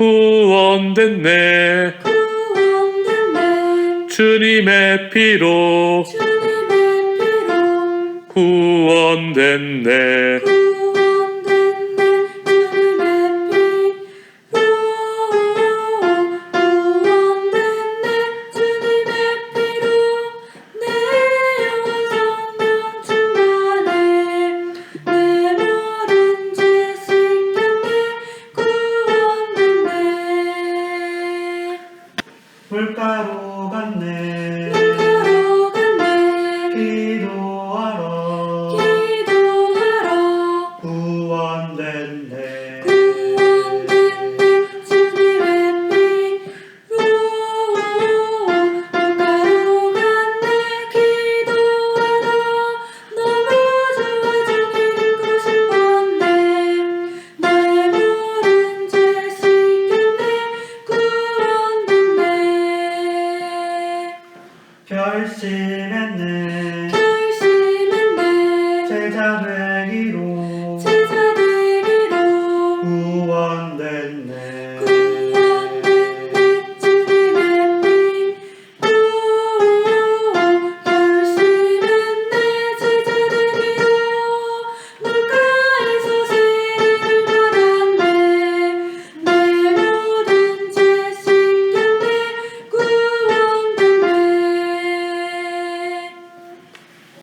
구원됐네. 구원됐네. 주님의 피로 주님의 피로 구원됐네. 불가로 갔네. 결심했네. 결심했네. 제자 되기로.